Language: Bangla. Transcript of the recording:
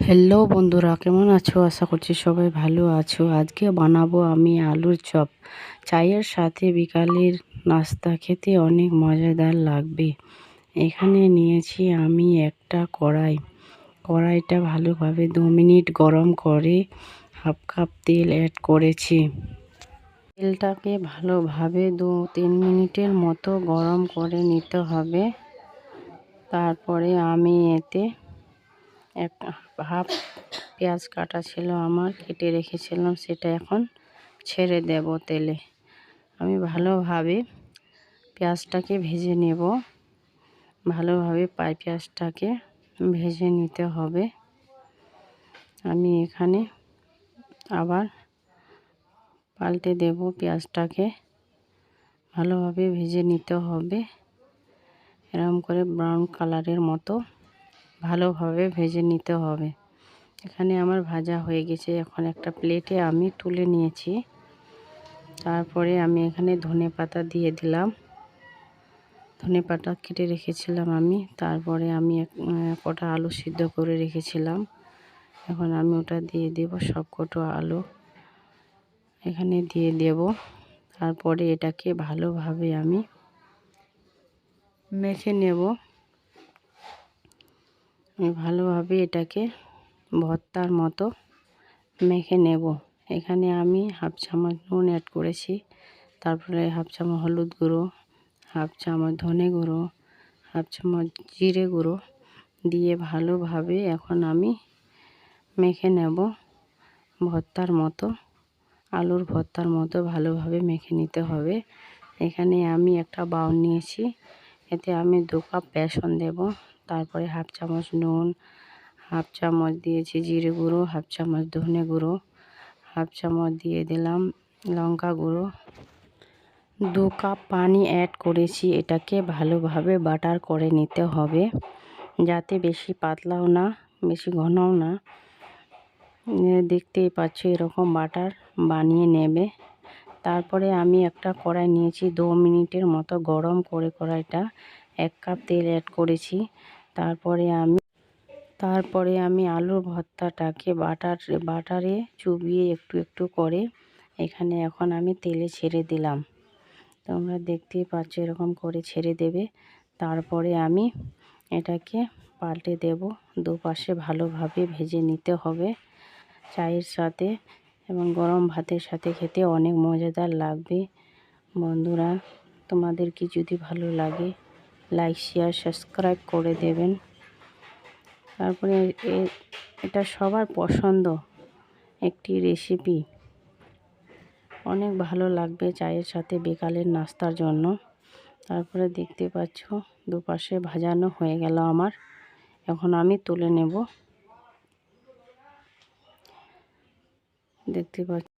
হ্যালো বন্ধুরা, কেমন আছো? আশা করছি সবাই ভালো আছো। আজকে বানাবো আমি আলুর চপ। চায়ের সাথে বিকালের নাস্তা খেতে অনেক মজাদার লাগবে। এখানে নিয়েছি আমি একটা কড়াই। কড়াইটা ভালোভাবে দু মিনিট গরম করে হাফ কাপ তেল অ্যাড করেছি। তেলটাকে ভালোভাবে দু তিন মিনিটের মতো গরম করে নিতে হবে। তারপরে আমি এতে একটা হাফ পেঁয়াজ কাটা ছিল আমার, কেটে রেখেছিলাম, সেটা এখন ছেড়ে দেব তেলে। আমি ভালোভাবে পেঁয়াজটাকে ভেজে নেব। ভালোভাবে পাই পেঁয়াজটাকে ভেজে নিতে হবে। আমি এখানে আবার পাল্টে দেব পেঁয়াজটাকে। ভালোভাবে ভেজে নিতে হবে। এরকম করে ব্রাউন কালারের মতো। ভালোভাবে ভেজে নিতে হবে। এখানে আমার ভাজা হয়ে গেছে। এখন একটা প্লেটে আমি তুলে নিয়েছি। তারপরে আমি এখানে ধনে পাতা দিয়ে দিলাম। ধনে পাতা কেটে রেখেছিলাম আমি। তারপরে আমি কটা আলু সিদ্ধ করে রেখেছিলাম। এখন আমি ওটা দিয়ে দেব সব কটো আলু। এখানে দিয়ে দেব। তারপরে এটাকে ভালোভাবে আমি মেখে নেব। ভালোভাবে এটাকে ভর্তার মতো মেখে নেব। এখানে আমি হাফ চামচ নুন অ্যাড করেছি। তারপরে হাফ চামচ হলুদ গুঁড়ো, হাফ চামচ ধনে গুঁড়ো, হাফ চামচ জিরে গুঁড়ো দিয়ে ভালোভাবে এখন আমি মেখে নেব ভর্তার মতো। আলুর ভর্তার মতো ভালোভাবে মেখে নিতে হবে। এখানে আমি একটা বাউল নিয়েছি। এতে আমি দু কাপ বেসন দেব। তারপরে হাফ চামচ নুন, হাফ চামচ দিয়েছি জিরে গুঁড়ো, হাফ চামচ ধনে গুঁড়ো, হাফ চামচ দিয়ে দিলাম লঙ্কা গুঁড়ো। দু কাপ পানি অ্যাড করেছি, এটাকে ভালোভাবে বাটার করে নিতে হবে যাতে বেশি পাতলাও না, বেশি ঘনও না। দেখতেই পাচ্ছ এরকম বাটার বানিয়ে নেবে। তারপরে আমি একটা কড়াই নিয়েছি, দু মিনিটের মতো গরম করে কড়াইটা, এক কাপ তেল অ্যাড করেছি। তারপরে আমি তারপরে আমি আলুর ভর্তাটাকে বাটার, বাটারে চুবিয়ে একটু একটু করে এখানে এখন আমি তেলে ছেড়ে দিলাম। তোমরা দেখতেই পাচ্ছ এরকম করে ছেড়ে দেবে। তারপরে আমি এটাকে পাল্টে দেব। দুপাশে ভালোভাবে ভেজে নিতে হবে চায়ের সাথে এবং গরম ভাতের সাথে খেতে অনেক মজাদার লাগবে। বন্ধুরা, তোমাদের কি যদি ভালো লাগে লাইক শেয়ার সাবস্ক্রাইব করে দেবেন। তারপরে এটা সবার পছন্দ একটি রেসিপি অনেক ভালো লাগবে চায়ের সাথে বিকালের নাস্তার জন্য। তারপরে দেখতে পাচ্ছ, দুপাশে ভাজানো হয়ে গেল আমার। এখন আমি তুলে নেব। দেখতে পাচ্ছ